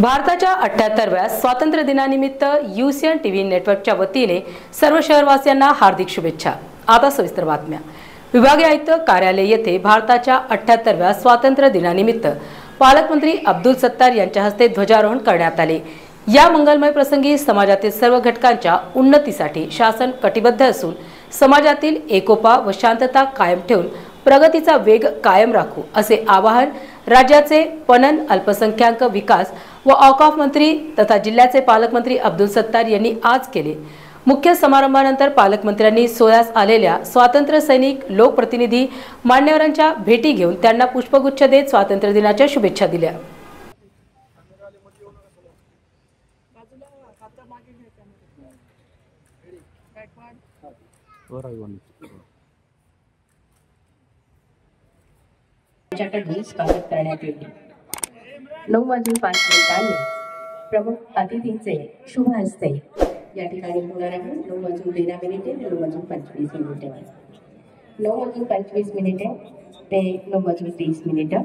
भारताच्या अठ्याहत्तरव्या स्वातंत्र्य दिनानिमित्त युसीएन टी व्ही नेटवर्कच्या वतीने सर्व शहरवासियांना हार्दिक शुभेच्छा आता सविस्तर बातम्या विभागीय आयुक्त कार्यालय येथे भारताच्या अठ्याहत्तरव्या स्वातंत्र्य दिनानिमित्त पालकमंत्री अब्दुल सत्तार यांच्या हस्ते ध्वजारोहण करण्यात आले या मंगलमय प्रसंगी समाजातील सर्व घटकांच्या उन्नतीसाठी शासन कटिबद्ध असून समाजातील एकोपा व शांतता कायम ठेवून प्रगतीचा वेग कायम राखू असे आवाहन राज्याचे पणन अल्पसंख्याक विकास व औकाफ मंत्री तथा जिल्ह्याचे पालकमंत्री अब्दुल सत्तार यांनी आज केले मुख्य समारंभानंतर पालकमंत्र्यांनी सोयास आलेल्या स्वातंत्र्य सैनिक लोकप्रतिनिधी मान्यवरांच्या भेटी घेऊन त्यांना पुष्पगुच्छ देत स्वातंत्र्य दिनाच्या शुभेच्छा दिल्या स्वागत करण्यात येईल नऊ वाजून पाच मिनिटांनी प्रमुख अतिथीचे शुभ हस्ते या ठिकाणी होणार आहे नऊ वाजून तेरा मिनिटे नऊ वाजून पंचवीस मिनिटे नऊ वाजून पंचवीस मिनिटे ते नऊ वाजून तीस मिनिटं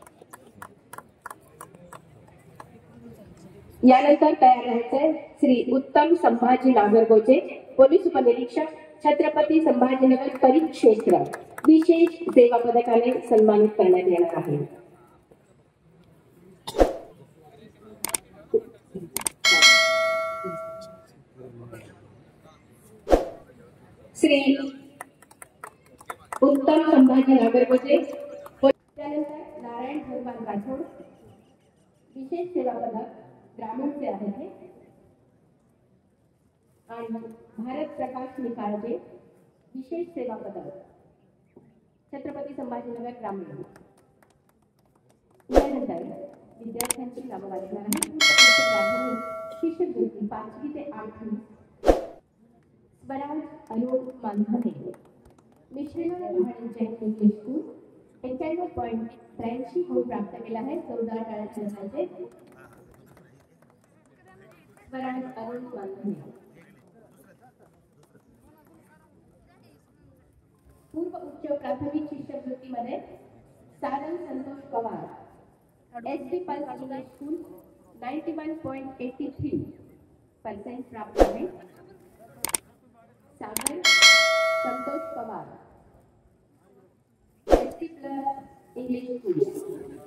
यानंतर तयार श्री उत्तम संभाजी नागरगोजे पोलीस उपनिरीक्षक छत्रपती संभाजीनगर परिक्षेत्र विशेष सेवा पदका सन्मानित करण्यात येणार श्री उत्तम संभाजी नागरगोजे नारायण हनुमान राठौर विशेष सेवा पदक ब्राह्मण से आए थे and भारत प्रकाश निकाळजे विशेष सेवा पदक छत्रपती संभाजीनगर ग्रामीण यानंतर विद्यार्थ्यांची नावं वाचणार आहे प्राथमिक शिष्यवृत्ती पाचवी ते आठवी स्वराज अरुण मानधने मिश्रण आणि जैन इंग्लिश स्कूल एक्क्याण्णव पॉईंट त्र्याऐंशी गुण प्राप्त केला आहे चौदा काळाचे असायचे वरण अरुण वाल्मी पूर्व उच्च प्राथमिक शिष्यवृत्ति शिष्यवृत्तीमध्ये Sarang Santosh Pawar S B plus English school 91.83 percent प्राप्त है Sagar Santosh Pawar S B plus English school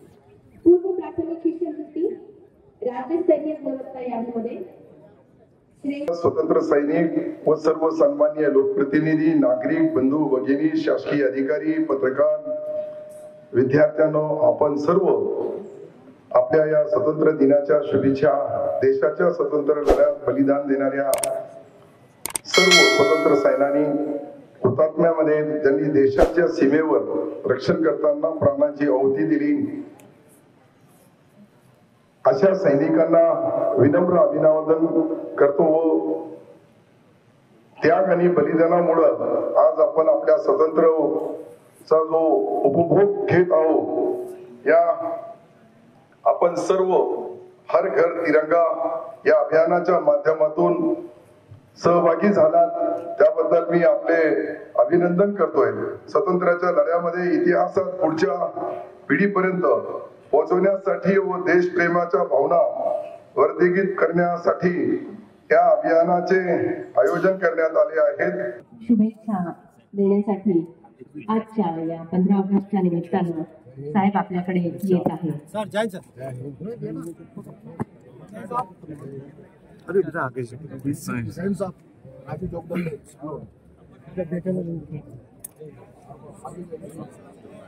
स्वतंत्र सैनिक व सर्व सन्मान्य लोकप्रतिनिधी नागरिक बंधू भगिनी शासकीय अधिकारी पत्रकार विद्यार्थ्यांनो आपण सर्व आपल्या या स्वतंत्र दिनाच्या शुभेच्छा देशाच्या स्वतंत्र लढ्यात बलिदान देणाऱ्या सर्व स्वतंत्र सैनानी हुतात्म्यामध्ये ज्यांनी देशाच्या सीमेवर रक्षण करताना प्राणाची आहुती दिली अशा सैनिकांना विनम्र अभिनंदन करतो व त्याग आणि बलिदानामुळं आज आपण आपल्या स्वतंत्र चा जो उपभोग घेत आहोत या आपण सर्व हर घर तिरंगा या अभियानाच्या माध्यमातून सहभागी झालात त्याबद्दल मी आपले अभिनंदन करतोय स्वातंत्र्याच्या लढ्यामध्ये इतिहासात पुढच्या पिढीपर्यंत पोचवण्यासाठी व देशप्रेमाच्या भावना वर्धित करण्यासाठी या अभियानाचे आयोजन करण्यात आले आहेत शुभेच्छा देण्यासाठी आजच्या या पंधरा ऑगस्टच्या निमित्तानं साहेब आपल्याकडे येत आहे